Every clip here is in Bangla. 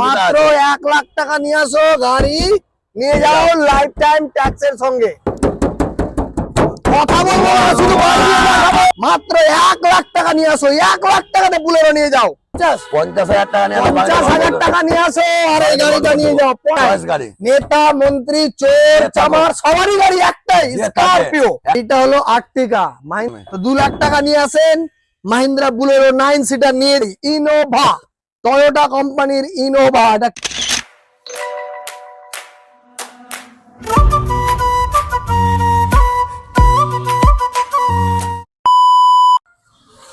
মাত্র এক লাখ টাকা নিয়ে আসো গাড়ি নিয়ে যাও লাইফ টাইম ট্যাক্সের সঙ্গে। কথা বলব শুধু। মাত্র এক লাখ টাকা নিয়ে আসো এক লাখ টাকাতে বুলেরো নিয়ে যাও। নেতা মন্ত্রী চোর চামার সবারই গাড়ি একটাই থাকে। এটা হলো আর্টিকা। তো দু লাখ টাকা নিয়ে আসেন মাহিন্দ্রা বুলেরো নাইন সিটার নিয়ে ইনোভা। টয়োটা কোম্পানির ইনোভা এটা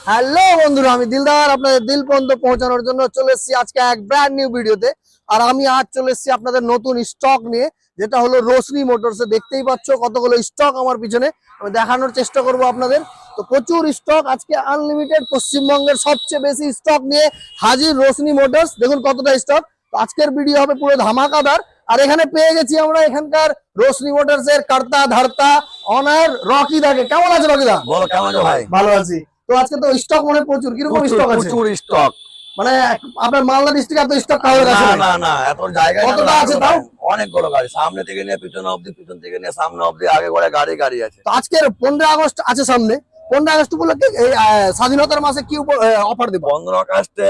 হ্যালো বন্ধুরা, আমি দিলদার, আপনাদের দিল পর্যন্ত পৌঁছানোর জন্য চলে এসেছি আজকে এক ব্র্যান্ড নিউ ভিডিওতে আর আমি আজ চলে এসেছি আপনাদের নতুন স্টক নিয়ে। যেটা হলো রোশনি মোটরসে দেখতেই পাচ্ছ কতগুলো স্টক আমার পিছনে। আমি দেখানোর চেষ্টা করব আপনাদের। তো প্রচুর স্টক আজকে আনলিমিটেড পশ্চিমবঙ্গের সবচেয়ে বেশি স্টক নিয়ে হাজির রোশনি মোটরস। দেখুন কতটা স্টক তো আজকের ভিডিও হবে পুরো ধামাকাদার। আর এখানে পেয়ে গেছি আমরা এখানকার রোশনি মোটরস এর কর্তা ধার্তা অনার রকি দাকে। কেমন আছে রকি দা? বলো কেমন আছো ভাই? ভালো আছি। তো আজকে তো স্টক মনে হয় প্রচুর। কীরকম স্টক আছে? প্রচুর স্টক মানে আপনার মালদা ডিস্ট্রিক্ট এত স্টক কাছে না না এত জায়গায় কতটা আছে তাও? অনেক বড় গাড়ি সামনে থেকে নিয়ে পিছনে অবধি পিছন থেকে নিয়ে সামনে অবধি আগে করে গাড়ি গাড়ি আছে। তো আজকের পনেরো আগস্ট আছে সামনে। পনেরো আগস্ট উপলক্ষে এই আহ, স্বাধীনতার মাসে কি অফার দিব? পনেরো আগস্টে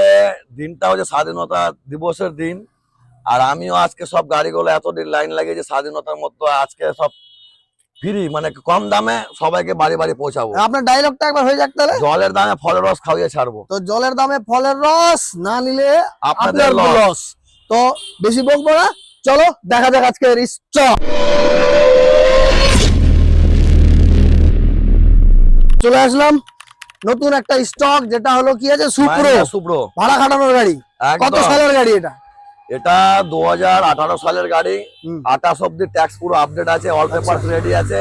দিনটা হচ্ছে স্বাধীনতা দিবসের দিন। আর আমিও আজকে সব গাড়িগুলো এতদিন লাইন লাগিয়েছি স্বাধীনতার মতো আজকে সব ফ্রি মানে কম দামে সবাইকে বাড়ি বাড়ি পৌঁছাবো। আপনার ডায়লগটা একবার হয়ে যাক তাহলে। জলের দামে ফলের রস খাওয়িয়ে ছাড়বো। তো জলের দামে ফলের রস না নিলে আপনাদের লস। তো বেশি বকবো না। চলো দেখা যাক আজকের স্টক চলে আসলাম নতুন একটা স্টক যেটা হলো কি আছে সুপ্রো সুপ্রো ভাড়া খাটানোর গাড়ি। কত সালের গাড়ি এটা? এটা দু হাজার আঠারো সালের গাড়ি। আঠাশ অব্দি ট্যাক্স পুরো আপডেট আছে অল পেপার রেডি আছে।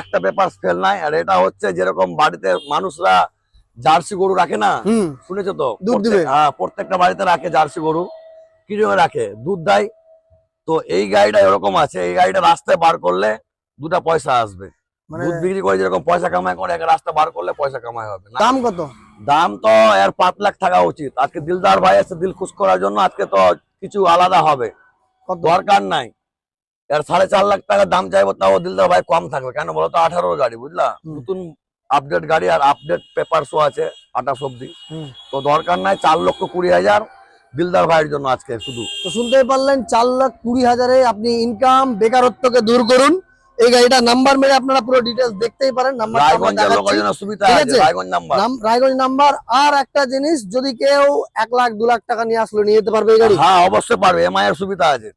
একটা পেপার ফেল নাই আর এটা হচ্ছে যেরকম বাড়িতে মানুষরা জার্সি গরু রাখে না? শুনেছো তো? হ্যাঁ প্রত্যেকটা বাড়িতে রাখে জার্সি গরু। কি রাখে? দুধ দেয়। তো এই গাড়িটা এরকম আছে এই গাড়িটা রাস্তায় বার করলে দুটা পয়সা আসবে। মানে দুধ বিক্রি করে যেরকম পয়সা কামাই করে রাস্তা বার করলে পয়সা কামাই হবে দাম কত? দাম তো এর পাঁচ লাখ থাকা উচিত। আজকে দিলদার ভাই আছে দিল খুশ করার জন্য আজকে তো কিছু আলাদা হবে। দরকার নাই। এর সাড়ে চার লাখ টাকা দাম চাইব তাও দিলদার ভাই কম থাকবে। কেন বলো তো আঠারো গাড়ি বুঝলা? নতুন আপডেট গাড়ি আর আপডেট পেপার শো আছে আঠাশ অব্দি। তো দরকার নাই চার লক্ষ কুড়ি হাজার দিলদার ভাইয়ের জন্য আজকে শুধু। তো শুনতে পারলেন চার লাখ কুড়ি হাজারে আপনি ইনকাম বেকারত্বকে দূর করুন। এই গাড়িটা নাম্বার মেরে আপনারা পুরো ডিটেলস দেখতেই পারেন number? Raiganj number. Raiganj number. আর একটা জিনিস যদি কেউ এক লাখ দু লাখ টাকা নিয়ে আসলো নিয়ে যেতে পারবে এই গাড়ি? হ্যাঁ অবশ্যই পারবে এমআই এর সুবিধা আছে।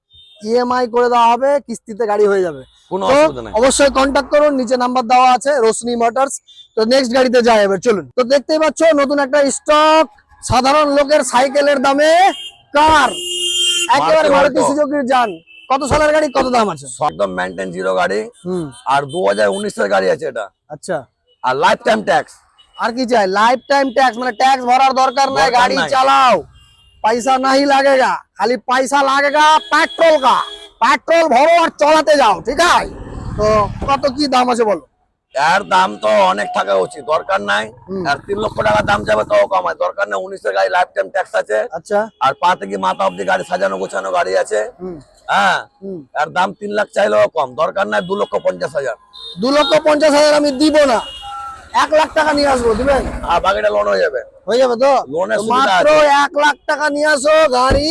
ইএমআই করে দেওয়া হবে কিস্তিতে গাড়ি হয়ে যাবে। কোনো অসুবিধা নাই। অবশ্যই কন্ট্যাক্ট করুন নিচে নাম্বার দেওয়া আছে রোশনি মোটরস। তো নেক্সট গাড়িতে যাই এবার চলুন। তো দেখতেই পাচ্ছ নতুন একটা স্টক সাধারণ লোকের সাইকেলের দামে কার একেবারে মারুতি মারুতি সুজুকির যান। কত সালের গাড়ি? কত দাম আছে? একদম মেনটেন জিরো গাড়ি। আর দু হাজার উনিশের গাড়ি আছে এটা। আচ্ছা। আর লাইফ টাইম ট্যাক্স আর কি চাই? লাইফ টাইম ট্যাক্স মানে ট্যাক্স ভরার দরকার নাই গাড়ি চালাও। পয়সা নাই লাগেগা খালি পয়সা লাগেগা পেট্রোল কা পেট্রোল ভরো আর চালাতে যাও ঠিক আছে? তো কত কি দাম আছে বলো? এর দাম তো অনেক থাকা উচিত দরকার নাই। আর তিন লক্ষ টাকা দাম যাবে তাও আছে দরকার নাই। উনিশের গাড়ি লাইফ টাইম ট্যাক্স আছে। আচ্ছা। আর পা থেকে মাথা অব্দি গাড়ি সাজানো গোছানো গাড়ি আছে। হ্যাঁ? এর দাম তিন লাখ চাইলেও কম। দরকার নাই দু লক্ষ পঞ্চাশ হাজার। দু লক্ষ পঞ্চাশ হাজার আমি দিব না। এক লাখ টাকা নিয়ে আসব দিবেন? আর বাকিটা লোন হয়ে যাবে। হয়ে যাবে তো? লোনের মাত্র এক লাখ টাকা নিয়ে আসো গাড়ি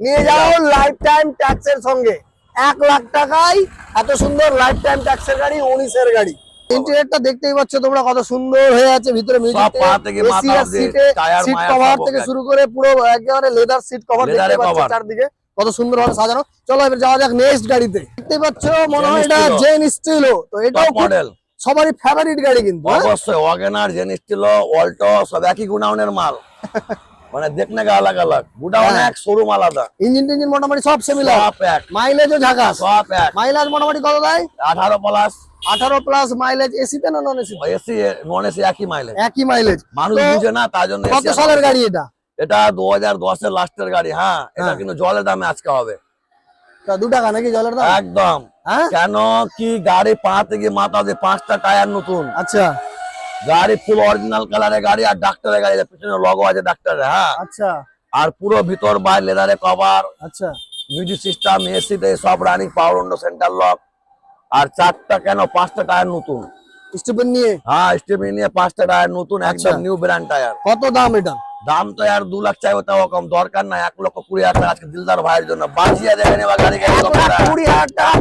নিয়ে যাও লাইফ টাইম ট্যাক্সের সঙ্গে। এক লাখ টাকায় এত সুন্দর লাইফ টাইম ট্যাক্সের গাড়ি উনিশের গাড়ি। ইন্টেরিয়রটা দেখতেই পাচ্ছ তোমরা কত সুন্দর হয়ে আছে ভিতরে মিউজিক সিট কভার থেকে শুরু করে পুরো একেবারে লেদার সিট কভার দেখতে পাচ্ছ চারদিকে। কত সুন্দর ভাবে সাজানো। চলো এবার যাওয়া যাক নেক্সট গাড়িতে। দেখতে পাচ্ছ মনে হয় এটা জেন স্টিলো তো এটাও মডেল সবারই ফেভারিট গাড়ি কিন্তু হ্যাঁ? অবশ্যই ওয়াগনার জেনিস ছিল অল্টো সব একই গুডাউনের মাল। মানে দেখনে কা আলাদা আলাদা গুডাউন হ্যাঁ। এক শোরুম আলাদা। ইঞ্জিন টিঞ্জিন মোটামুটি সব সেমিলার সব এক। মাইলেজও ঝাকাস। সব এক। মাইলেজ মোটামুটি কত দেয়? আঠারো প্লাস আঠারো প্লাস মাইলেজ এসি তে না non AC AC non AC একই মাইলেজ একই মাইলেজ মানুষ বুঝে না তার জন্য কত সালের গাড়ি এটা? এটা দু হাজার দশের লাস্টের গাড়ি হ্যাঁ? এটা হ্যাঁ। কিন্তু জলের দামে আজকে হবে। তা দু টাকা নাকি জলের দাম? একদম। হ্যাঁ? কেন কি গাড়ি পা থেকে মাথা দিয়ে পাঁচটা টায়ার নতুন? আচ্ছা। গাড়ি ফুল অরিজিনাল কালারের গাড়ি আর ডাক্তারের গাড়ি পিছনে লগো আছে ডাক্তারের হ্যাঁ? আচ্ছা। আর পুরো ভিতর বাইরে লেদারে কভার আচ্ছা। মিউজিক সিস্টেম এসিতে সব running power window centre lock আর চারটা কেন পাঁচটা টায়ার নতুন? স্টিফেন নিয়ে? হ্যাঁ স্টেপি নিয়ে পাঁচটা টায়ার নতুন একদম আচ্ছা। New brand tyre. কত দাম এটা? দাম তো আর দু লাখ চাইব তাও কম। দরকার নাই এক লক্ষ কুড়ি হাজার টাকা আজকে দিলদার ভাইয়ের জন্য। বাঁচিয়ে দেখেন এবার গাড়ি কুড়ি হাজার।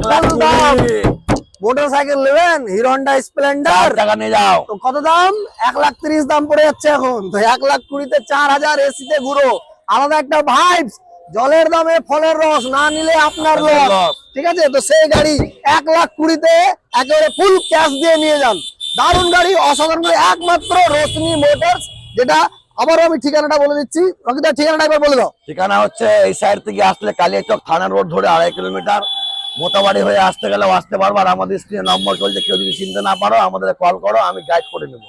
মোটর নেবেন হিরো হন্ডা স্প্লেন্ডার টাকা নিয়ে যাও। তো কত দাম? এক লাখ তিরিশ দাম পড়ে যাচ্ছে এখন। তো এক লাখ কুড়িতে চার হাজার এসিতে ঘুরো। আলাদা একটা ভাইবস জলের দামে ফলের রস না নিলে আপনার লস। ঠিক আছে? তো সেই গাড়ি এক লাখ কুড়িতে একেবারে ফুল ক্যাশ দিয়ে নিয়ে যান। দারুণ গাড়ি অসাধারণ একমাত্র রোশনি মোটরস যেটা আবারও আমি ঠিকানাটা বলে দিচ্ছি। রকিদার ঠিকানাটা একবার বলে দাও। ঠিকানা হচ্ছে এই সাইড থেকে আসলে কালিয়াচক থানা রোড ধরে আড়াই কিলোমিটার। মোতাবাড়ি হয়ে আসতে গেলেও আসতে পারব আর আমাদের স্ক্রিনে নম্বর চলছে কেউ যদি চিনতে না পারো আমাদের কল করো আমি গাইড করে নেব।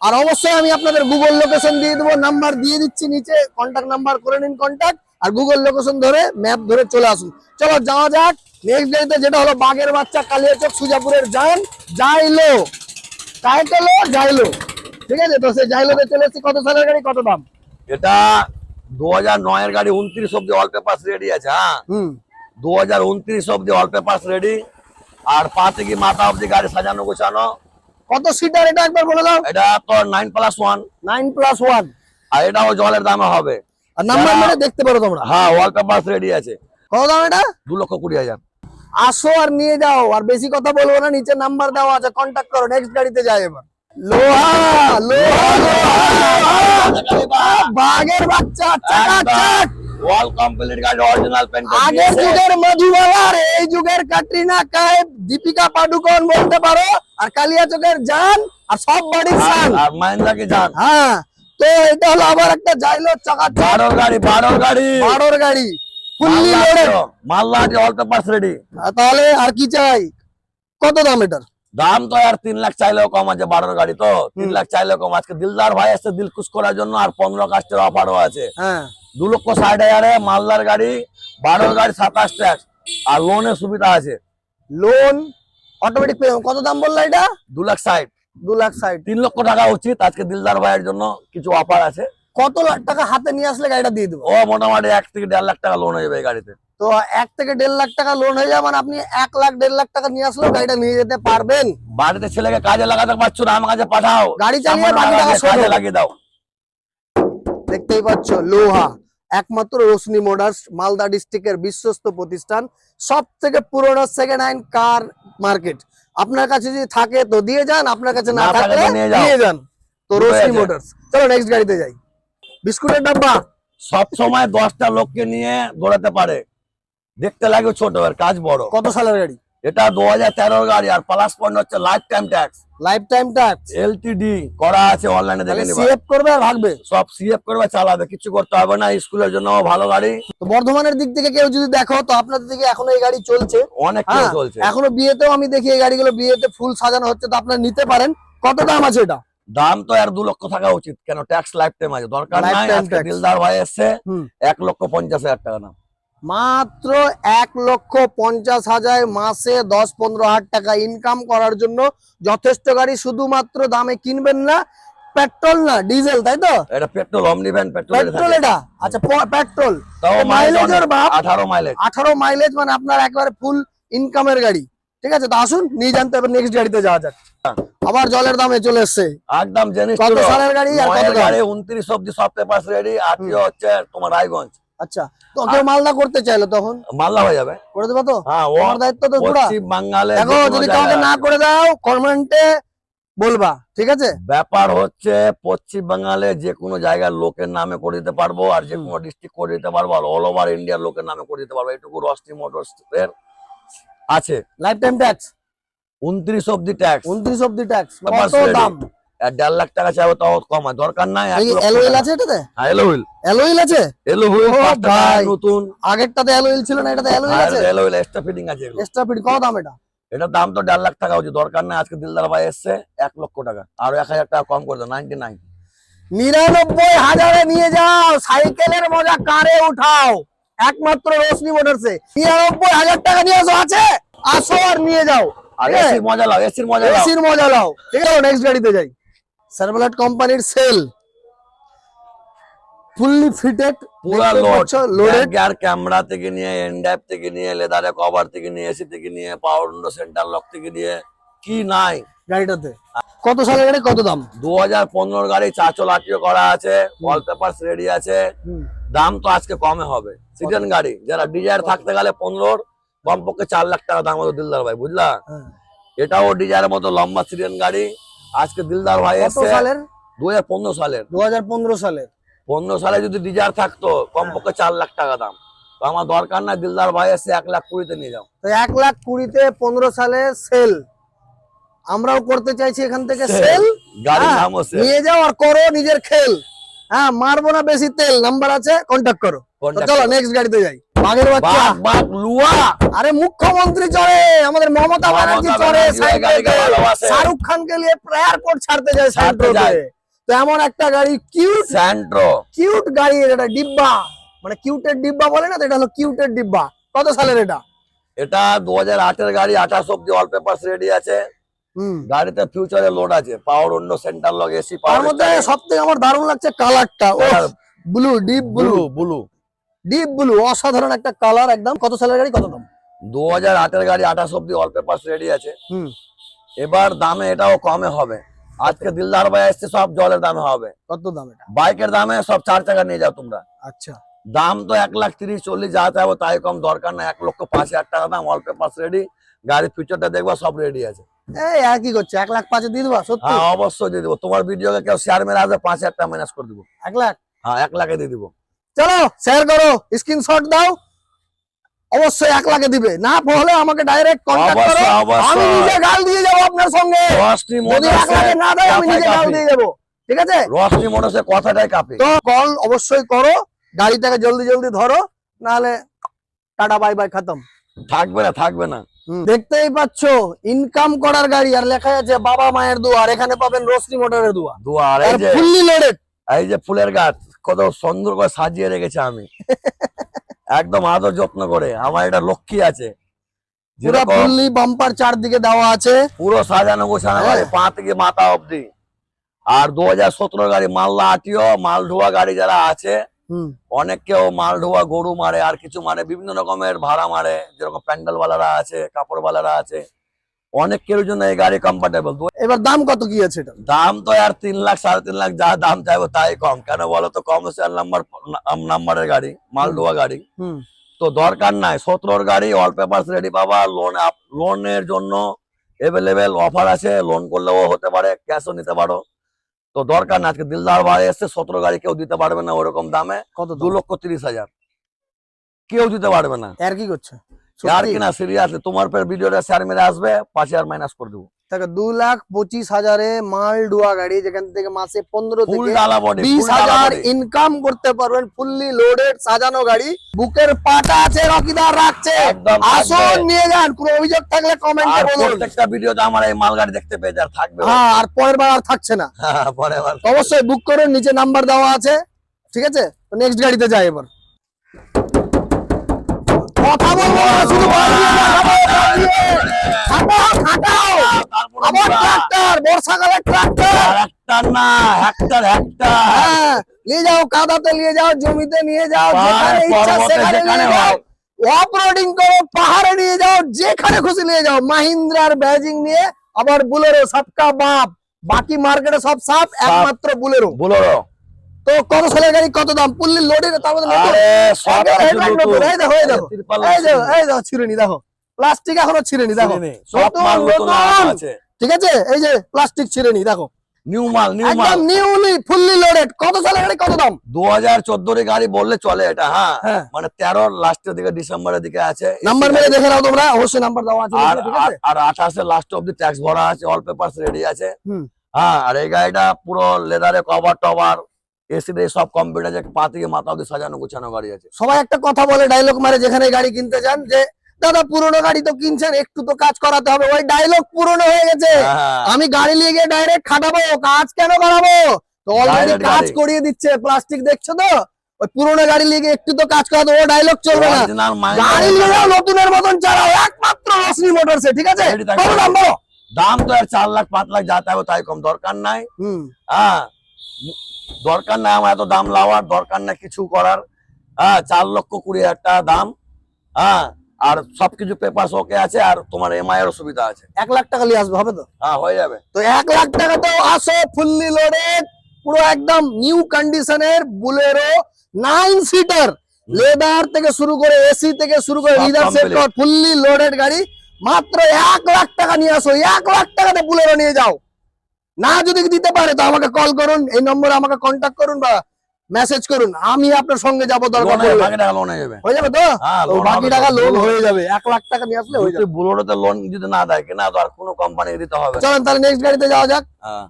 আর অবশ্যই আমি আপনাদের গুগল লোকেশন দিয়ে দেবো নাম্বার দিয়ে দিচ্ছি নিচে কন্ট্যাক্ট নাম্বার করে নিন কন্ট্যাক্ট আর গুগল লোকেশন ধরে ম্যাপ ধরে চলে আসুন। চলো যাওয়া যাক নেক্সট ডেতে যেটা হলো বাঘের বাচ্চা কালিয়াচক সুজাপুরের যান যাইলো। টাইটেলো যাইলো। ঠিক আছে তো সেই যাইলোতে চলে এসেছি কত সালের গাড়ি কত দাম? এটা দু হাজার নয়ের গাড়ি উনত্রিশ অব্দি অল পেপার রেডি আছে হ্যাঁ? দু হাজার উনত্রিশ অব্দি অল পেপার রেডি আর পা থেকে মাথা অব্দি গাড়ি সাজানো গোছানো? কত সিটার এটা একবার বলে দাও? এটা তো nine plus one nine plus one আর এটাও জলের দামে হবে। আর নাম্বার মানে দেখতে পারো তোমরা। হ্যাঁ ওয়াল পেপার রেডি আছে। কত দাম এটা? দু লক্ষ কুড়ি হাজার। আসো আর নিয়ে যাও আর বেশি কথা বলব না নিচে নাম্বার দেওয়া আছে কন্ট্যাক্ট করো নেক্সট গাড়িতে যাই এবার। লোহা লোহা লোহা। বাঘের বাচ্চা চাকাচাক ওয়াল কমপ্লিট গাড়ি অরিজিনাল পেন্ট আগের যুগের মধুবালার এই যুগের ক্যাটরিনা কাইফ দীপিকা পাডুকোন বলতে পারো আর কালিয়া চোখের জান আর সব বাড়ির শান আর মাহিন্দ্রা কি যান হ্যাঁ তো এটা হলো আবার একটা জাইলো চাকাচাক বারোর গাড়ি বারোর গাড়ি। বারোর গাড়ি। ফুললি মালদা লোডেড আছে, মালদা আছে অল পেপার রেডি তাহলে আর কি চাই? কত দাম এটার? দাম তো আর তিন লাখ চাইলেও কম আছে বারোর গাড়ি তো। তিন লাখ চাইলেও কম আজকে দিলদার ভাই আসছে দিল খুশ করার জন্য আর পনেরো কাস্টের অফারও আছে। হ্যাঁ। দু লক্ষ ষাট হাজারে মালদার গাড়ি বারোর গাড়ি সাতাশ ট্যাক্স আর লোনের সুবিধা আছে। লোন অটোমেটিক কত দাম বলল এটা? দু লাখ ষাট। দু লাখ ষাট। তিন লক্ষ টাকা উচিত। আজকে দিলদার ভাইয়ের জন্য কিছু অফার আছে। কত লাখ টাকা হাতে নিয়ে আসলে গাড়িটা দিয়ে দেবো? ও মোটামুটি এক থেকে দেড় লাখ টাকা লোন হয়ে যাবে গাড়িতে। তো এক থেকে দেড় লাখ টাকা লোন হয়ে যাবে মানে আপনি এক লাখ দেড় লাখ টাকা নিয়ে আসলেও গাড়িটা নিয়ে যেতে পারবেন। বাড়িতে ছেলেকে কাজে লাগাতে পারছ না আমার কাছে পাঠাও। গাড়ি চালিয়ে বাকি টাকা কাজে লাগিয়ে দাও। দেখতেই পাচ্ছ লোহা একমাত্র রোশনি মোটরস মালদা ডিস্ট্রিক্টের বিশ্বস্ত প্রতিষ্ঠান সব থেকে পুরোনো সেকেন্ড হ্যান্ড কার মার্কেট আপনার কাছে যদি থাকে তো দিয়ে যান আপনার কাছে না না থাকে থাকলে নিয়ে যান। তো রোশনি। মোটরস চলো নেক্সট গাড়িতে যাই। বিস্কুটের ডাব্বা। সব সময় দশটা লোককে নিয়ে দৌড়াতে পারে। দেখতে লাগে ছোট আর কাজ বড়। কত সালের গাড়ি? এটা দু হাজার গাড়ি আর প্লাস পয়েন্ট হচ্ছে lifetime tax lifetime tax L করা আছে অনলাইনে দেখে নিবা। সিএফ করবে আর ভাগবে? সব সিএফ করবে চালাবে কিছু করতে হবে না স্কুলের জন্য ভালো গাড়ি। তো বর্ধমানের দিক থেকে কেউ যদি দেখো তো আপনাদের দিকে এখনও এই গাড়ি চলছে। অনেক হ্যাঁ, চলছে। এখনও বিয়েতেও আমি দেখি এই গাড়িগুলো বিয়েতে ফুল সাজানো হচ্ছে তো আপনারা নিতে পারেন। কত দাম আছে এটা? দাম তো আর দু লক্ষ থাকা উচিত কেন? ট্যাক্স লাইফ টাইম আছে। দরকার নাই দিলদার ভাই এসছে এক লক্ষ পঞ্চাশ হাজার টাকা না মাত্র এক লক্ষ পঞ্চাশ হাজার মাসে দশ পনেরো হাজার টাকা ইনকাম করার জন্য যথেষ্ট গাড়ি শুধুমাত্র দামে কিনবেন না পেট্রোল না ডিজেল তাই তো? এটা পেট্রোল অমনি ভ্যান পেট্রোল পেট্রোল এটা? আচ্ছা পেট্রোল তাও মাইলেজ বাপ। আঠারো মাইলেজ আঠারো মাইলেজ মানে আপনার একবারে ফুল ইনকামের গাড়ি। ঠিক আছে তো আসুন নিয়ে জানতে হবে নেক্সট গাড়িতে যাওয়া যাক। আবার জলের দামে চলে এসছে। একদম জিনিস কত সালের গাড়ি আর কত গাড়ি? উনত্রিশ অব্দি সব পেপার রেডি আরটিও হচ্ছে তোমার রায়গঞ্জ। আচ্ছা তো কেউ মালদা করতে চাইলো তখন? মালদা হয়ে যাবে। করে দেবো তো? হ্যাঁ আমার দায়িত্ব তো পুরা। পশ্চিম দেখো যদি কাউকে না করে দাও কমেন্টে বলবা ঠিক আছে? ব্যাপার হচ্ছে পশ্চিম বাঙ্গালে যে কোনো জায়গার লোকের নামে করে দিতে পারব আর যে কোনো ডিস্ট্রিক্ট করে দিতে পারব আর অল ওভার ইন্ডিয়ার লোকের নামে করে দিতে পারব। এটুকু রস্টি মোটরস এর আছে। লাইফ টাইম ট্যাক্স উনত্রিশ অব্দি ট্যাক্স উনত্রিশ অব্দি ট্যাক্স দাম? দেড় লাখ টাকা চাইব তাও কম দরকার নাই অ্যালোয়েল আছে এটাতে? হ্যাঁ, এলোহুইল অ্যালোয়েল আছে? এলোহুইল ভাই। নতুন। আগেরটাতে অ্যালোয়েল ছিল না এটাতে অ্যালোয়েল আছে? এলোহুইল এক্সট্রা ফিটিং আছে এক্সট্রা ফিট কত দাম এটা? এটার দাম তো দেড় লাখ টাকা হচ্ছে দরকার নাই। আজকে দিলদার ভাই এসছে এক লক্ষ টাকা। আর এক হাজার টাকা কম করে দাও নাইনটি নাইন নিরানব্বই হাজারে নিয়ে যাও সাইকেলের মজা কারে উঠাও? একমাত্র রোশনি মোটরসে। নিরানব্বই হাজার টাকা নিয়ে আসো আছে? আসো আর নিয়ে যাও। আর এসির মজা লাও এসির মজা লাও। এসির মজা লাও। ঠিক আছে নেক্সট গাড়িতে যাই। সার্ভেলাট কোম্পানির সেল। ফুললি ফিটেড পুরা লোড লোডেড আর ক্যামেরা থেকে নিয়ে এন্ডাইপ থেকে নিয়ে লেদারে কভার থেকে নিয়ে এসি থেকে নিয়ে পাওয়ার উইন্ডো সেন্টার লক থেকে নিয়ে কি নাই? গাড়িটাতে। কত সালের গাড়ি কত দাম? দু হাজার পনেরো গাড়ি চাচল আটিও করা আছে ওয়ালপেপার রেডি আছে। দাম তো আজকে কমে হবে। সিজন গাড়ি যারা ডিজায়ার থাকতে গেলে পনেরোর কমপক্ষে চার লাখ টাকা দাম হতো দিলদার ভাই বুঝলা? হ্যাঁ। এটাও ডিজায়ারের মতো লম্বা সিজন গাড়ি। আজকে দিলদার ভাই সালের? দু হাজার পনেরো সালের। দু হাজার পনেরো সালের। পনেরো সালে যদি ডিজায়ার থাকতো কমপক্ষে চার লাখ টাকা দাম। তো আমার দরকার না দিলদার ভাই এসে এক লাখ কুড়িতে নিয়ে যাও। তো এক লাখ কুড়িতে পনেরো সালে সেল। আমরাও করতে চাইছি এখান থেকে সেল। হ্যাঁ, নিয়ে যাও আর করো নিজের খেল। হ্যাঁ মারবো না বেশি তেল। নাম্বার আছে কন্ট্যাক্ট করো। চলো নেক্সট গাড়িতে যাই। বাঘের বাচ্চা। বাঘ লুয়া। আরে মুখ্যমন্ত্রী চড়ে আমাদের মমতা ব্যানার্জি চড়ে। শাহরুখ ছাড়তে যায়। তো। এমন একটা গাড়ি কিউট স্যান্ট্রো কিউট গাড়ি এটা ডিব্বা। মানে কিউটের ডিব্বা বলে না এটা হলো কিউটের ডিব্বা। কত সালের এটা? এটা দু হাজার আটের গাড়ি আঠাশ অব্দি অল পেপার রেডি আছে। হুম। গাড়িতে ফিউচারে লোড আছে। পাওয়ার অন্য সেন্টার লগ এসি পাওয়ার মধ্যে সব থেকে আমার দারুণ লাগছে কালারটা ও blue deep blue blue deep blue অসাধারণ একটা কালার একদম। কত সালের গাড়ি? কত দাম? দু হাজার আটের গাড়ি আঠাশ অব্দি অল পেপার রেডি আছে। হুম। এবার দামে এটাও কমে হবে। আজকে দিলদার ভাই আসছে সব জলের দামে হবে। কত দাম এটা? বাইকের দামে সব চার চাকা নিয়ে যাও তোমরা। আচ্ছা। দাম তো এক লাখ তিরিশ চল্লিশ যা চাইব তাই কম দরকার না এক লক্ষ পাঁচ হাজার টাকা দাম অল পেপার রেডি গাড়ির ফিউচারটা দেখবা সব রেডি আছে। এই আর কি করছে? এক লাখ পাঁচে দিয়ে দেবা সত্যি? হ্যাঁ অবশ্যই দিয়ে দিবো। তোমার ভিডিওকে কেউ শেয়ার মেরে আসবে পাঁচ হাজার টাকা মাইনাস করে দিবো। এক লাখ? হ্যাঁ এক লাখে দিয়ে দিবো। চলো শেয়ার করো স্ক্রিনশট দাও। অবশ্যই এক লাখে দিবে। না হলে আমাকে ডাইরেক্ট কন্ট্যাক্ট করো। আমি নিজে গাল দিয়ে যাব আপনার সঙ্গে। রশ্মি যদি এক লাখে না দেয় আমি নিজে গাল দিয়ে যাব। ঠিক আছে? রশ্মি মোটরসে কথাটাই কাপে। তো কল অবশ্যই করো। গাড়িটাকে জলদি জলদি ধরো। নাহলে টাটা বাই বাই খতম। থাকবে না থাকবে না। দেখতেই পাচ্ছ ইনকাম করার গাড়ি আর লেখা আছে বাবা মায়ের দুয়ার। এখানে পাবেন রোশনি মোটরের দুয়ার। দুয়ার এই যে ফুললি লোডেড এই যে ফুলের গাছ। কত সুন্দর করে সাজিয়ে রেখেছে আমি। একদম আদর যত্ন করে। আমার এটা লক্ষ্মী আছে। পুরো ফুললি বাম্পার চারদিকে দেওয়া আছে। পুরো সাজানো গোছানো গাড়ি হ্যাঁ। পা থেকে মাথা অবধি। আর দু হাজার সতেরো গাড়ি মালদা আটিও মালধোয়া গাড়ি যারা আছে গরু মারে আর কিছু মারে বিভিন্ন রকমের ভাড়া মারে। যেরকম প্যান্ডেল ওয়ালারা আছে কাপড় ওয়ালারা আছে। অনেক কেউ জন্য এই গাড়ি কম্ফর্টেবল এবার দাম কত কি আছে এটা? দাম তো আর তিন লাখ সাড়ে তিন লাখ যা দাম চাইব তাই কম। কেন বলো তো কমার্শিয়াল নাম্বার নাম্বারের গাড়ি মাল ধোয়া গাড়ি তো দরকার নাই সতেরোর গাড়ি অল পেপার রেডি পাবা লোন লোনের জন্য এভেলেবেল অফার আছে লোন করলেও হতে পারে ক্যাশও নিতে পারো। তো দরকার না আজকে দিলদার ভাই এসছে সতেরো গাড়ি কেউ দিতে পারবে না ওরকম দামে। কত দু লক্ষ তিরিশ হাজার। কেউ দিতে পারবে না। আর কি করছে? আর? কিনা সিরিয়াসলি তোমার পর ভিডিওটা শেয়ার মেরে আসবে পাঁচ হাজার মাইনাস করে দেবো। দেখো দু লাখ পঁচিশ হাজারে মাল ডুয়া গাড়ি যেখান থেকে মাসে পনেরো থেকে বিশ হাজার ইনকাম করতে পারবেন ফুললি লোডেড সাজানো গাড়ি। বুকের পাটা আছে রকিদার রাখছে। আসুন নিয়ে যান কোনো অভিযোগ থাকলে কমেন্টে বলুন। প্রত্যেকটা ভিডিওতে আমার এই মালগাড়ি দেখতে পেয়ে যার থাকবে। হ্যাঁ আর পরের বার আর থাকছে না। হ্যাঁ, পরে অবশ্যই বুক করে নিচে নাম্বার দেওয়া আছে ঠিক আছে? তো নেক্সট গাড়িতে যাই এবার। কথা বলব না, শুধু গাড়ি দিয়ে দেখাবো, গাড়ি দিয়ে। খাটাও, খাটাও। তারপরে আবার আমরা- ট্রাক্টর বর্ষাকালের ট্রাক্টর আর না হেক্টর হেক্টর হ্যাঁ নিয়ে যাও কাদাতে নিয়ে যাও জমিতে নিয়ে যাও যেখানে ইচ্ছা সেখানে নিয়ে যাও। অফরোডিং করো পাহাড়ে নিয়ে যাও যেখানে খুশি নিয়ে যাও। মাহিন্দ্রার ব্যাজিং নিয়ে আবার বুলেরো সবকা বাপ। বাকি মার্কেটে সব সাপ। একমাত্র বুলেরো। বুলোরো। তো কত সালের গাড়ি কত দাম? পুল্লি তার মধ্যে এই দেখো, এই দেখো। এই দেখো এই দেখো ছিঁড়েনি দেখো। প্লাস্টিক এখনও ছিঁড়েনি দেখো। ঠিক আছে? এই যে প্লাস্টিক ছিঁড়েনি দেখো। নিউ মাল নিউ মাল। নিউলি ফুললি লোডেড কত সালের গাড়ি কত দাম? দু হাজার গাড়ি বললে চলে এটা হ্যাঁ। হ্যাঁ। মানে তেরো লাস্টের দিকে ডিসেম্বরের দিকে আছে। নাম্বার মেরে দেখে নাও তোমরা অবশ্যই নাম্বার আছে আর লাস্ট ট্যাক্স ভরা আছে অল রেডি আছে। হুম। হ্যাঁ আর এই গাড়িটা পুরো লেদারে কভার টভার এসি দিয়ে সব কম্পিউটার যে পা থেকে মাথা অব্দি সাজানো গুছানো গাড়ি আছে। সবাই একটা কথা বলে ডায়লগ মারে যেখানে গাড়ি কিনতে যান যে দাদা পুরনো গাড়ি তো কিনছেন একটু তো কাজ করাতে হবে। ওই ডায়লগ পুরনো হয়ে গেছে। হ্যাঁ, আমি গাড়ি নিয়ে গিয়ে ডাইরেক্ট খাটাবো কাজ কেন করাবো? তো অলরেডি কাজ করিয়ে দিচ্ছে প্লাস্টিক দেখছ তো? ওই পুরনো গাড়ি নিয়ে একটু তো কাজ করাতে ও ডায়লগ চলবে না। গাড়ি নিয়ে নতুনের মতন চালাও একমাত্র রশ্মি মোটরসে ঠিক আছে? দাম তো আর চার লাখ পাঁচ লাখ যা চাইব তাই কম দরকার নাই। হুম। হ্যাঁ। দরকার নাই আমার এত দাম লাওয়ার দরকার নাই কিছু করার। হ্যাঁ চার লক্ষ কুড়ি হাজার টাকা দাম। হ্যাঁ আর সবকিছু পেপার ওকে আছে আর তোমার এমআই এর সুবিধা আছে। এক লাখ টাকা নিয়ে আসবে হবে তো? হ্যাঁ হয়ে যাবে। তো এক লাখ টাকা তো আসো ফুললি লোডেড পুরো একদম নিউ কন্ডিশনের বুলেরো নাইন সিটার লেদার থেকে শুরু করে এসি থেকে শুরু করে লিদার সেট। ফুললি লোডেড গাড়ি। মাত্র এক লাখ টাকা নিয়ে আসো এক লাখ টাকাতে বুলেরো নিয়ে যাও। না যদি দিতে পারে তো আমাকে কল করুন এই নম্বরে আমাকে কন্ট্যাক্ট করুন বা মেসেজ করুন। আমি আপনার সঙ্গে যাব দরকার হয়ে যাবে। হয়ে যাবে তো? হ্যাঁ বাকি টাকা লোন হয়ে যাবে। এক লাখ টাকা নিয়ে আসলে হয়ে যাবে। যদি লোন যদি না দেয় কিনা তো আর কোনো কোম্পানি দিতে হবে? চলেন তাহলে নেক্সট গাড়িতে যাওয়া যাক। হ্যাঁ।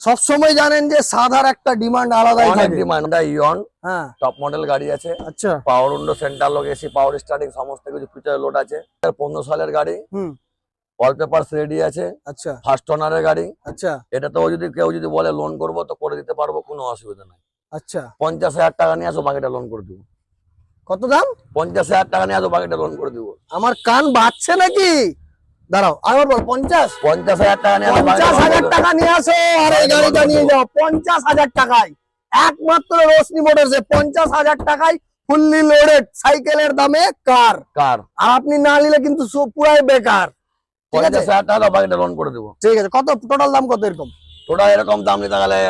সবসময় জানেন যে সাধার একটা ডিমান্ড আলাদাই থাকে। ডিমান্ড ইয়ন হ্যাঁ। টপ মডেল গাড়ি আছে। আচ্ছা। Power window centre lock AC power starting সমস্ত কিছু ফিচার লোড আছে। পনেরো সালের গাড়ি। হুম। ওয়ালপেপার রেডি আছে। আচ্ছা। ফার্স্ট ওনারের গাড়ি। আচ্ছা। এটাতেও যদি কেউ যদি বলে লোন করব তো করে দিতে পারব কোনো অসুবিধা নাই। আচ্ছা। পঞ্চাশ হাজার টাকা নিয়ে আসো বাকিটা লোন করে দিব। কত দাম? পঞ্চাশ হাজার টাকা নিয়ে আসো বাকিটা লোন করে দিব। আমার কান বাজছে নাকি? দাঁড়াও আবার বল পঞ্চাশ? পঞ্চাশ হাজার টাকা নিয়ে পঞ্চাশ হাজার টাকা নিয়ে আসো আর এই গাড়িটা নিয়ে যাও পঞ্চাশ হাজার টাকায়। একমাত্র রোশনি মোটরসে পঞ্চাশ হাজার টাকায় ফুললি লোডেড সাইকেলের দামে কার কার আর আপনি না নিলে কিন্তু পুরাই বেকার। পঞ্চাশ হাজার টাকা বাকিটা লোন করে দেবো। ঠিক আছে কত টোটাল দাম কত এরকম? টোটাল এরকম দাম নিতে গেলে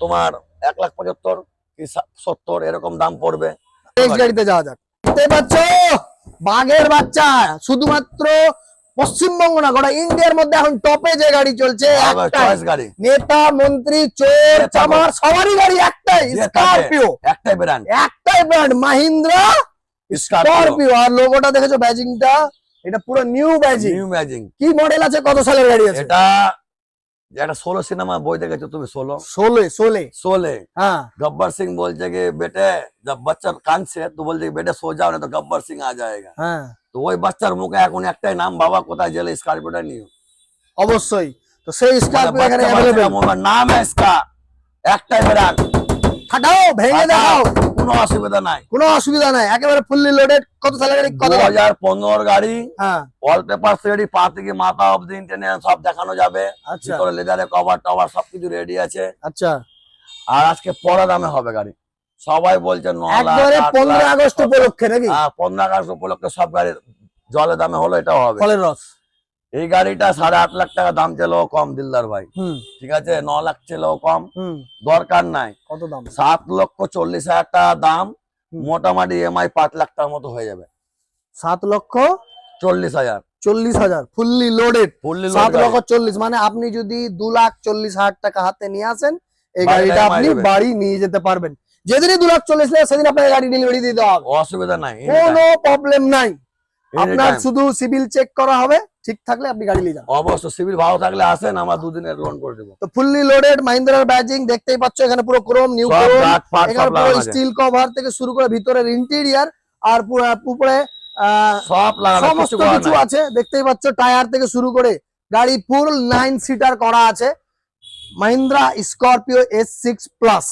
তোমার এক লাখ পঁচাত্তর কি সত্তর এরকম দাম পড়বে। নেক্সট গাড়িতে যাওয়া যাক। পাচ্ছ? বাঘের বাচ্চা শুধুমাত্র পশ্চিমবঙ্গ না গোটা ইন্ডিয়ার মধ্যে এখন টপে যে গাড়ি চলছে। গাড়ি। নেতা মন্ত্রী চোর চামার সবারই গাড়ি একটাই। স্করপিও একটাই ব্র্যান্ড একটাই ব্র্যান্ড মাহিন্দ্রা স্করপিও আর লোগোটা দেখেছ ব্যাজিংটা এটা পুরো নিউ ব্যাজিং নিউ ম্যাজিং কি মডেল আছে কত সালের গাড়ি আছে এটা যে একটা ষোলো সিনেমা বই দেখেছো তুমি ষোলো ষোলে ষোলে सोले হ্যাঁ गब्बर सिंह बोलते कि बेटे जब बच्चा कान से तो बोलते कि बेटे सो जाओ ना तो गब्बर सिंह आ जाएगा হ্যাঁ তো ওই বাচ্চার মুখে এখন একটাই নাম বাবা কোথায় জেলে স্করপিওটা নিও অবশ্যই তো সেই মানে স্করপিও এখানে বাচ্চা বাচ্চার অ্যাভেলেবেল মুখে নাম है इसका একটাই ব্র্যান্ড ফাটাও ভেঙে দেখাও কোনো অসুবিধা নাই। কোনো অসুবিধা নাই। একেবারে ফুললি লোডেড কত সালের গাড়ি কত হাজার পনেরোর গাড়ি হ্যাঁ। ওয়ালপেপার রেডি পা থেকে মাথা অব্দি ইন্টারনেট সব দেখানো যাবে। আচ্ছা। লেদারে কভার টভার সবকিছু রেডি আছে। আচ্ছা। আর আজকে পড়া দামে হবে গাড়ি। সবাই বলছে একবারে পনেরো আগস্ট উপলক্ষে নাকি? হ্যাঁ পনেরো আগস্ট উপলক্ষে সব গাড়ির জলের দামে হলো এটাও হবে। ফলের রস। এই গাড়িটা সাড়ে আট লাখ টাকা দাম চেলেও কম দিলদার ভাই। ঠিক আছে? ন লাখ চেলেও কম। দরকার নাই। কত দাম? সাত লক্ষ চল্লিশ হাজার টাকা দাম। মোটামুটি ইএমআই পাঁচ লাখ টাকার মতো হয়ে যাবে। সাত লক্ষ চল্লিশ হাজার। চল্লিশ হাজার ফুললি লোডেড ফুললি সাত লক্ষ চল্লিশ মানে আপনি যদি দু লাখ চল্লিশ হাজার টাকা হাতে নিয়ে আসেন এই গাড়িটা আপনি বাড়ি নিয়ে যেতে পারবেন। যেদিনই দু লাখ চল্লিশ লাগে সেদিন আপনাকে গাড়ি ডেলিভারি দিতে হবে। অসুবিধা নাই কোনো প্রবলেম নাই। আপনার শুধু সিভিল চেক করা হবে ঠিক থাকলে আপনি গাড়ি নিয়ে যান। অবশ্য সিভিল ভালো থাকলে আসেন আমরা দুদিনের লোন করে দেবো। তো ফুললি লোডেড মাহিন্দ্রার ব্যাজিং দেখতেই পাচ্ছ এখানে পুরো ক্রোম নিউ ক্রোম এখানে পুরো স্টিল কভার থেকে শুরু করে ভিতরের ইন্টেরিয়ার আর পুরো- উপরে সব লাগানো সমস্ত কিছু। আছে। দেখতেই পাচ্ছ টায়ার থেকে শুরু করে গাড়ি ফুল নাইন সিটার করা আছে। Mahindra Scorpio S six plus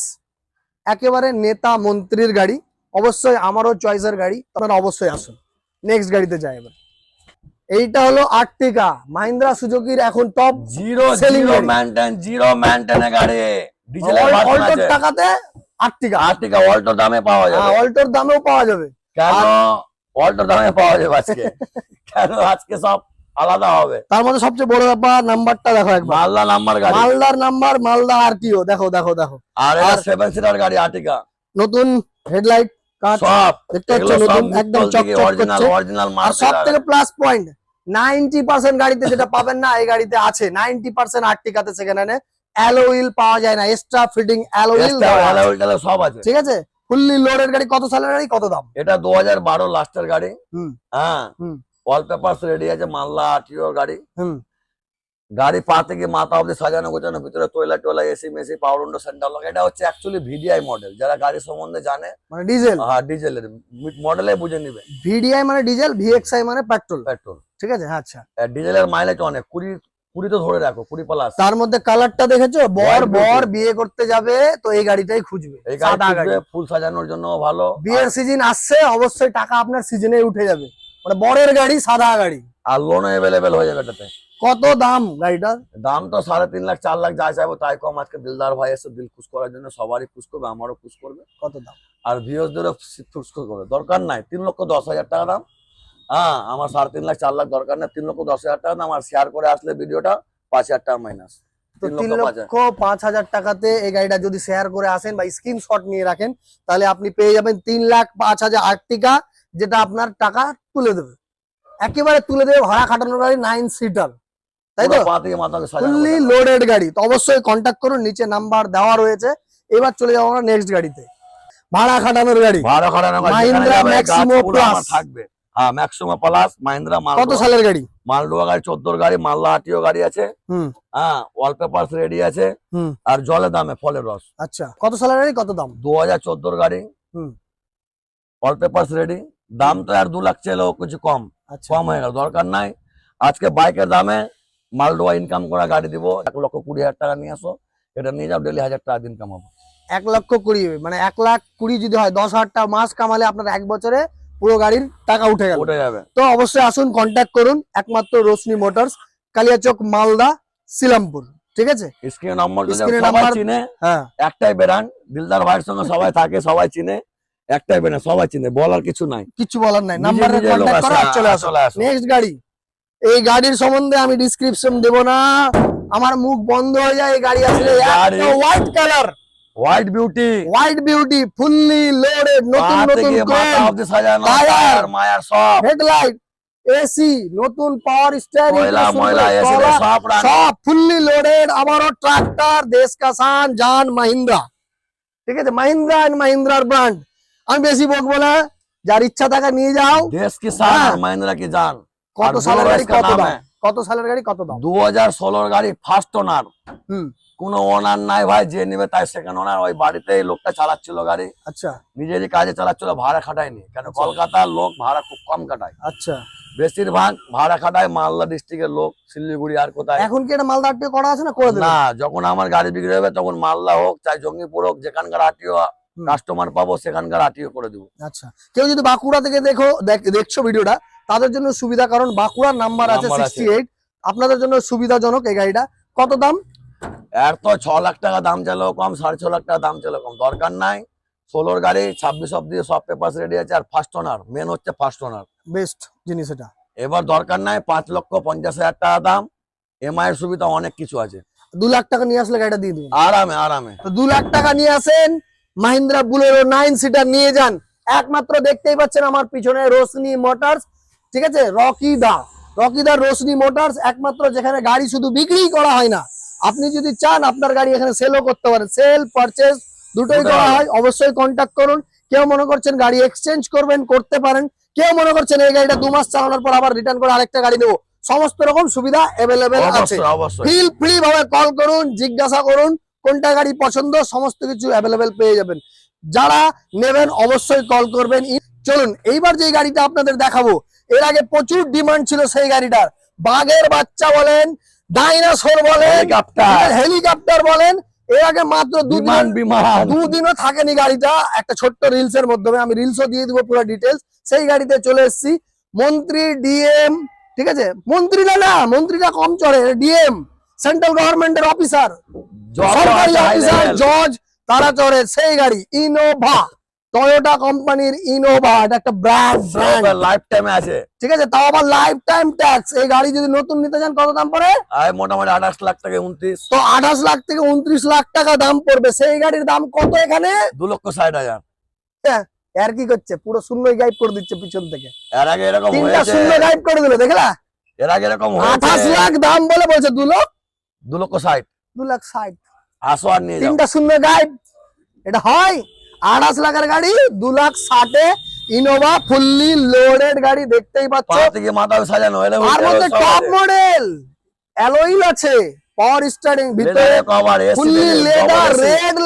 একেবারে নেতা মন্ত্রীর গাড়ি। অবশ্যই আমারও চয়েসের গাড়ি আপনারা অবশ্যই আসুন। নেক্সট গাড়িতে যাই এবার। এইটা হলো আর্টিকা মাহিন্দ্রা সুজুকির এখন top zero zero maintain zero মেনটেনে গাড়ি। ডিজেলের ভার্সন অল্টোর টাকাতে আর্টিকা আর্টিকা অল্টোর দামে পাওয়া যাবে। অল্টোর দামেও পাওয়া যাবে। কেন? অল্টোর দামে পাওয়া যাবে আজকে। কেন? আজকে সব আলাদা হবে। তার মধ্যে সবচেয়ে বড় ব্যাপার নাম্বারটা দেখো একবার। মালদা নাম্বার গাড়ি। মালদার নাম্বার মালদা আর কিও। দেখো দেখো দেখো। আর এটা সেভেন সিটার গাড়ি আর্টিকা নতুন হেডলাইট সব। দেখতে একদম চকচক করছে। আর সব থেকে প্লাস পয়েন্ট নাইনটি পার্সেন্ট গাড়িতে যেটা পাবেন না এই গাড়িতে আছে। আর্টিকাতে সেখানে অ্যালোইল পাওয়া যায় না এক্সট্রা ফিটিং অ্যালোইল সব আছে। ঠিক আছে? ফুললি লোডের গাড়ি কত সালের গাড়ি কত দাম? এটা লাস্টের গাড়ি। হুম। হ্যাঁ। রেডি আছে আরটিও গাড়ি। হুম। গাড়ি পা থেকে মাথা অব্দি সাজানো গোছানো ভিতরে টয়লা টোলা এসি মেসি পাওয়ার উন্ডো সেন্টার লক এটা হচ্ছে অ্যাকচুয়ালি ভিডিআই মডেল যারা গাড়ি সম্বন্ধে জানে মানে ডিজেল হ্যাঁ ডিজেলের মডেলে বুঝে নিবে। ভিডিআই মানে ডিজেল ভিএক্সআই মানে পেট্রোল পেট্রোল ঠিক আছে? আচ্ছা। ডিজেলের মাইলেজ অনেক। কুড়ি কুড়ি তো ধরে রাখো কুড়ি প্লাস তার মধ্যে কালারটা দেখেছ? বর বর বিয়ে করতে যাবে তো এই গাড়িটাই খুঁজবে। এই গাড়ি ফুল সাজানোর জন্য ভালো। বিয়ের সিজন আসছে অবশ্যই টাকা আপনার সিজনে উঠে যাবে। মানে বরের গাড়ি সাদা গাড়ি। আর লোন অ্যাভেলেবেল হয়ে যাবে এটাতে। কত দাম গাড়িটার? দাম তো সাড়ে তিন লাখ চার লাখ যা চাইব তাই কম। আজকে দিলদার ভাই এসে দিল খুশ করার জন্য সবারই খুশ করবে আমারও খুশ করবে। কত দাম? আর ভিউজদেরও খুশ করবে। দরকার নাই তিন লক্ষ দশ হাজার টাকা দাম। হ্যাঁ আমার সাড়ে তিন লাখ চার লাখ দরকার নাই তিন লক্ষ দশ হাজার টাকা দাম। আর শেয়ার করে আসলে ভিডিওটা পাঁচ হাজার টাকা মাইনাস তো তিন পাঁচ লক্ষ পাঁচ হাজার টাকাতে এই গাড়িটা যদি শেয়ার করে আসেন বা স্ক্রিনশট নিয়ে রাখেন তাহলে আপনি পেয়ে যাবেন তিন লাখ পাঁচ হাজার আর্টিকা যেটা আপনার টাকা তুলে দেবে। একেবারে তুলে দেবে ভাড়া খাটানোর গাড়ি নাইন সিটার তাই তো? পা থেকে সাজানো ফুললি লোডেড গাড়ি। তো অবশ্যই কন্ট্যাক্ট করুন নিচে নাম্বার দেওয়া রয়েছে। এবার চলে যাব আমরা নেক্সট গাড়িতে। ভাড়া খাটানোর গাড়ি। ভাড়া খাটানো গাড়ি, মাহিন্দ্রা ম্যাক্সিমো প্লাস। থাকবে। হ্যাঁ ম্যাক্সিমো প্লাস মাহিন্দ্রা কত সালের গাড়ি? মালডোয়া গাড়ি চোদ্দোর গাড়ি মালদা হাটিও গাড়ি আছে। হুম। হ্যাঁ ওয়ালপেপার রেডি আছে। হুম। আর জলে দামে ফলের রস। আচ্ছা কত সালের গাড়ি কত দাম? দু হাজার চোদ্দোর গাড়ি। হুম। ওয়ালপেপার রেডি দাম তো আর দু লাখ চাইলেও কিছু কম। আচ্ছা। কম হয়ে গেল দরকার নাই। আজকে বাইকের দামে মালডোয়া ইনকাম করা গাড়ি দিব এক লক্ষ কুড়ি হাজার টাকা নিয়ে আসো এটা নিয়ে যাও ডেলি হাজার টাকা দিন কামাবো এক লক্ষ কুড়ি মানে এক লাখ কুড়ি যদি হয় দশ হাজার টাকা মাস কামালে আপনার এক বছরে পুরো গাড়ির টাকা উঠে গেল। উঠে যাবে। তো অবশ্যই আসুন কন্ট্যাক্ট করুন একমাত্র রোশনি মোটরস কালিয়াচক মালদা সিলামপুর ঠিক আছে? স্ক্রিন নম্বর number- চিনে হ্যাঁ। একটাই ব্র্যান্ড দিলদার ভাইয়ের সঙ্গে সবাই থাকে সবাই চিনে একটাই ব্র্যান্ড সবাই চিনে বলার কিছু নাই। কিছু বলার নাই নাম্বারে কন্ট্যাক্ট করো হ্যাঁ, চলে আসো। নেক্সট গাড়ি। এই গাড়ির সম্বন্ধে আমি ডিসক্রিপশন দেব না। আমার মুখ বন্ধ হয়ে যায় এই গাড়ি আসলে এই গাড়ি- white colour white beauty white beauty fully loaded নতুন পা নতুন থেকে মাথা অবধি সাজানো টায়ার। টায়ার মায়ার সব হেডলাইট এসি নতুন পাওয়ার স্টিয়ারিং ময়লা ময়লা এসে সব রান সব ফুললি লোডেড আবারও ট্রাক্টর দেশ কা শান জান মাহিন্দ্রা। ঠিক আছে? মাহিন্দ্রা এন্ড মাহিন্দ্রার ব্র্যান্ড আমি বেশি বকবো না যার ইচ্ছা থাকা নিয়ে যাও। দেশ কি শান হ্যাঁ। আর মহিন্দ্রা কি জান কত সালের গাড়ি কত দাম কত সালের গাড়ি কত দাম? দু হাজার ষোলোর গাড়ি ফার্স্ট ওনার হুম। কোনো ওনার নাই ভাই যে নেবে তাই সেকেন্ড ওনার ওই বাড়িতে লোকটা চালাচ্ছিল গাড়ি। আচ্ছা। নিজেরই কাজে চালাচ্ছিল ভাড়া খাটায়নি। কেন? আচ্ছা। কলকাতার লোক ভাড়া খুব কম কাটায় আচ্ছা। বেশিরভাগ ভাড়া খাটায় মালদা ডিস্ট্রিক্টের লোক শিলিগুড়ি আর কোথায়। এখন কি এটা মালদা আটটিও করা আছে না করে না যখন আমার গাড়ি বিক্রি হবে তখন মালদা হোক চাই জঙ্গিপুর হোক যেখানকার আটিও কাস্টমার পাবো সেখানকার আটিও করে দেবো। আচ্ছা। কেউ যদি বাঁকুড়া থেকে দেখো দেখছ ভিডিওটা তাদের জন্য সুবিধা কারণ বাঁকুড়ার নাম্বার আছে সিক্সটি এইট আপনাদের জন্য সুবিধাজনক এই গাড়িটা। কত দাম? এর তো ছ লাখ টাকা দাম চাইলেও কম সাড়ে ছ লাখ টাকা দাম চাইলেও কম। দরকার নাই। ষোলোর গাড়ি ছাব্বিশ অব্দি সব পেপার রেডি আছে। আর ফার্স্ট ওনার মেন হচ্ছে ফার্স্ট ওনার বেস্ট জিনিস এটা। এবার দরকার নাই পাঁচ লক্ষ পঞ্চাশ হাজার টাকা দাম। এমআই এর সুবিধা অনেক কিছু আছে। দু লাখ টাকা নিয়ে আসলে গাড়িটা দিয়ে দিবেন আরামে আরামে। তো দু লাখ টাকা নিয়ে আসেন মাহিন্দ্রা বুলেরো নাইন সিটার নিয়ে যান। একমাত্র দেখতেই পাচ্ছেন আমার পিছনে রোশনি মোটরস। ঠিক আছে? রকি দা। রকি দা রোশনি মোটরস একমাত্র যেখানে গাড়ি শুধু বিক্রি করা হয় না। আপনি যদি চান আপনার গাড়ি এখানে সেলও করতে পারেন। সেল পারচেজ দুটোই করা হয়। অবশ্যই কন্ট্যাক্ট করুন। কেউ মনে করছেন গাড়ি এক্সচেঞ্জ করবেন করতে পারেন। কেউ মনে করছেন এই গাড়িটা দু মাস চালানোর পর আবার রিটার্ন করে আরেকটা গাড়ি দেবো। সমস্ত রকম সুবিধা অ্যাভেলেবেল আছে। ফিল ফ্রি ভাবে কল করুন জিজ্ঞাসা করুন কোনটা গাড়ি পছন্দ সমস্ত কিছু অ্যাভেলেবেল পেয়ে যাবেন। যারা নেবেন অবশ্যই কল করবেন। চলুন এইবার যে গাড়িটা আপনাদের দেখাবো এর আগে প্রচুর ডিমান্ড ছিল সেই গাড়িটার। বাঘের বাচ্চা বলেন ডাইনোসর বলেন হেলিকপ্টার বলেন এর আগে মাত্র দুদিন দুদিনও থাকেনি গাড়িটা। একটা ছোট্ট রিলস এর মাধ্যমে আমি রিলসও দিয়ে দিব পুরো ডিটেলস সেই গাড়িতে চলে এসেছি। মন্ত্রী ডিএম ঠিক আছে? মন্ত্রী না না মন্ত্রীটা কম চড়ে ডিএম সেন্ট্রাল গভর্নমেন্টের অফিসার সরকারি অফিসার জজ তারা চড়ে সেই গাড়ি ইনোভা টয়োটা কোম্পানির ইনোভা এটা একটা ব্র্যান্ড ব্র্যান্ড লাইফ টাইমে আছে। ঠিক আছে তাও আবার লাইফ টাইম ট্যাক্স এই গাড়ি যদি নতুন নিতে চান কত দাম পড়ে? আর মোটামুটি আঠাশ লাখ থেকে উনত্রিশ। তো আঠাশ লাখ থেকে উনত্রিশ লাখ টাকা দাম পড়বে। সেই গাড়ির দাম কত এখানে? দু লক্ষ ষাট হাজার। আর কি করছে? পুরো শূন্যই গাইড করে দিচ্ছে পিছন থেকে। এর আগে এরকম হয়েছে। তিনটা শূন্য গাইড করে দিল দেখলা? এর আগে এরকম হয়েছে। লাখ দাম বলে বলছে দু লক্ষ? দু লক্ষ ষাট। দু লাখ ষাট। আসো আর নিয়ে যাও। তিনটা শূন্য গাইড এটা হয়? আঠাশ লাখের গাড়ি দু লাখ ষাটে ইনোভা ফুললি লোডেড গাড়ি দেখতেই পাচ্ছ। থেকে মাথা সাজানো তার মধ্যে টপ মডেল অ্যালোইল আছে পাওয়ার স্টারিং ভিতরে cover fully leather red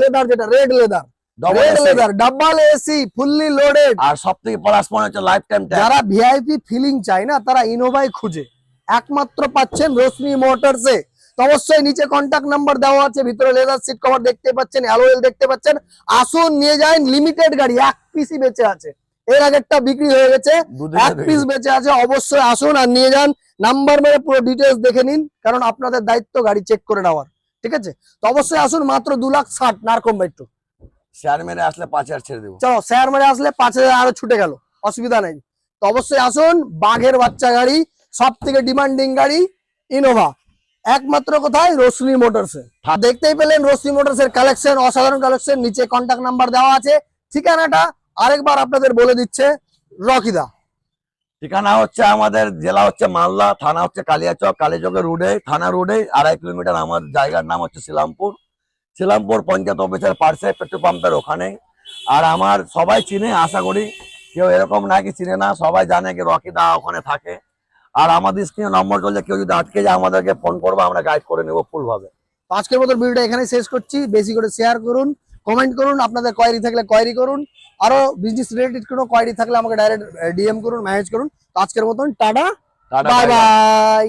leather যেটা red leather double AC fully loaded আর সব থেকে প্লাস পয়েন্ট হচ্ছে লাইফ টাইম যারা ভিআইপি ফিলিং চায় না তারা ইনোভাই খুঁজে। একমাত্র পাচ্ছেন রশ্মি মোটরসে অবশ্যই নিচে কন্টাক্ট নাম্বার দেওয়া আছে ভিতরে লেদার সিট কভার দেখতে পাচ্ছেন অ্যালোয়েল দেখতে পাচ্ছেন। আসুন নিয়ে যান লিমিটেড গাড়ি এক পিসি বেঁচে আছে। এর আগেরটা বিক্রি হয়ে গেছে এক পিস বেঁচে আছে অবশ্যই আসুন আর নিয়ে যান। নাম্বার মেরে পুরো ডিটেলস দেখে নিন কারণ আপনাদের দায়িত্ব গাড়ি চেক করে নেওয়ার ঠিক আছে? তো অবশ্যই আসুন মাত্র দু লাখ ষাট নারকম একটু শেয়ার মেরে আসলে পাঁচ হাজার ছেড়ে দেবো। চলো শেয়ার মেরে আসলে পাঁচ হাজার আরও ছুটে গেল অসুবিধা নেই। তো অবশ্যই আসুন বাঘের বাচ্চা গাড়ি সব থেকে ডিমান্ডিং গাড়ি ইনোভা একমাত্র কোথায় রোশনি মোটরসে। দেখতেই পেলেন রোশনি মোটরসের কালেকশন অসাধারণ কালেকশন নিচে কন্ট্যাক্ট নাম্বার দেওয়া আছে। ঠিকানাটা আরেকবার আপনাদের বলে দিচ্ছে রকিদা। ঠিকানা হচ্ছে আমাদের জেলা হচ্ছে মালদা থানা হচ্ছে কালিয়াচক কালিয়াচকের রোডে থানা রোডে আড়াই কিলোমিটার আমার জায়গার নাম হচ্ছে শিলামপুর। শিলামপুর পঞ্চায়েত অফিসের পার্শ্বে পেট্রোল পাম্পের ওখানে। আর আমার সবাই চিনে আশা করি কেউ এরকম নাকি চিনে না সবাই জানে কি রকিদা ওখানে থাকে। আর আমাদের স্ক্রিনে নম্বর চলছে কেউ যদি আটকে যায় আমাদেরকে ফোন করব আমরা গাইড করে নেব ফুল ভাবে। তো আজকের মতো ভিডিওটা এখানে শেষ করছি। বেশি করে শেয়ার করুন কমেন্ট করুন আপনাদের কোয়ারি থাকলে কোয়ারি করুন। আরও বিজনেস রিলেটেড কোনো কোয়ারি থাকলে আমাকে ডাইরেক্ট ডিএম করুন ম্যানেজ করুন। আজকের মতন টাটা। Tata, by. বাই